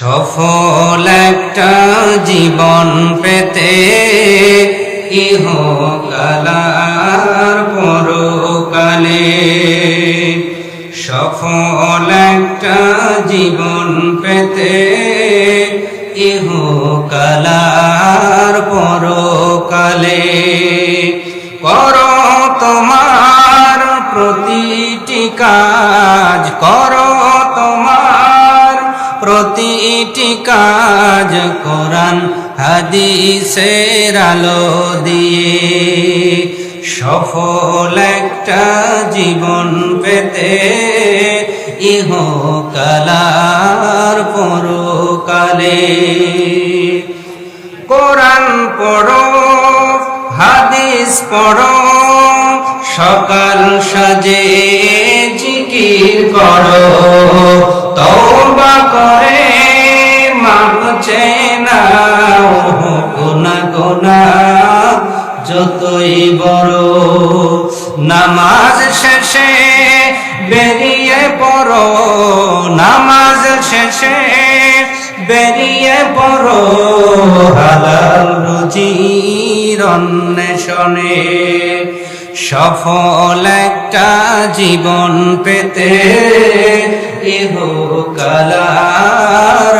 সফল একটা জীবন পেতে ইহ কালার পরকালে। সফল একটা জীবন পেতে ইহ কালার পরকালে। কর তোমার প্রতিটি কাজ, কর প্রতিটি কাজ কোরআন, হাদিসের আলো দিয়ে। সফল একটা জীবন পেতে ইহ কালার পরকালে। কোরআন পড়ো, হাদিস পড়ো, সকাল সাজে জিকির করো, তওবা করে মাপছে না গোনা গোনা, যতই বড় নামাজ শেষে বেরিয়ে পড়ো। নামাজ শেষে বেরিয়ে পড়ো। হালাল রুজির অন্বেষণে সফল একটা জীবন পেতে ইহ কালার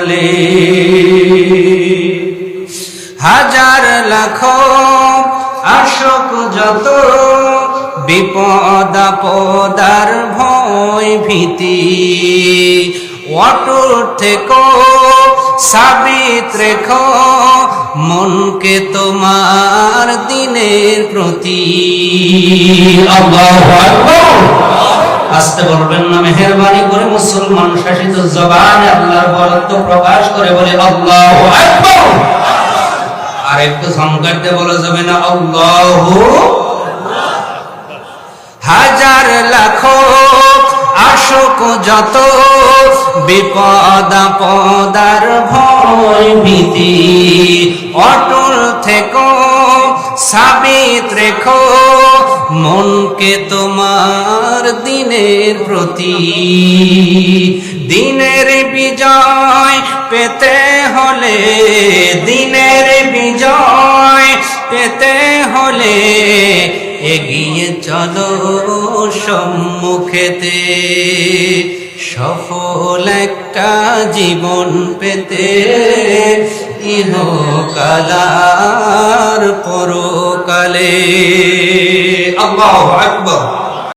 পরকালে হাজার লাখ আশোক যত বিপদ পদার ভয় ভীতি, অটুট থেকো, সাবিত রেখো, মনকে তোমার দিনের প্রতি। আল্লাহু আসতে বলবেন না, মেহরবানি করে মুসলমান শাসিত জবানে আল্লাহর বরত্ব প্রকাশ করে বলে, আল্লাহু আকবার! আর একটু দিয়ে বলা যাবে না, আল্লাহু হাজার লাখ আশোক যত বিপদ পদার ভয় ভীতি অটল থেকো, সাবিত রেখো মনকে তোমার দিনের প্রতি, দিনের বিজয় পেতে হলে, দিনের বিজয় পেতে হলে, এগিয়ে চলো সম্মুখেতে। সফল একটা জীবন পেতে ইহ কালার পরকালে। আল্লাহু আকবার।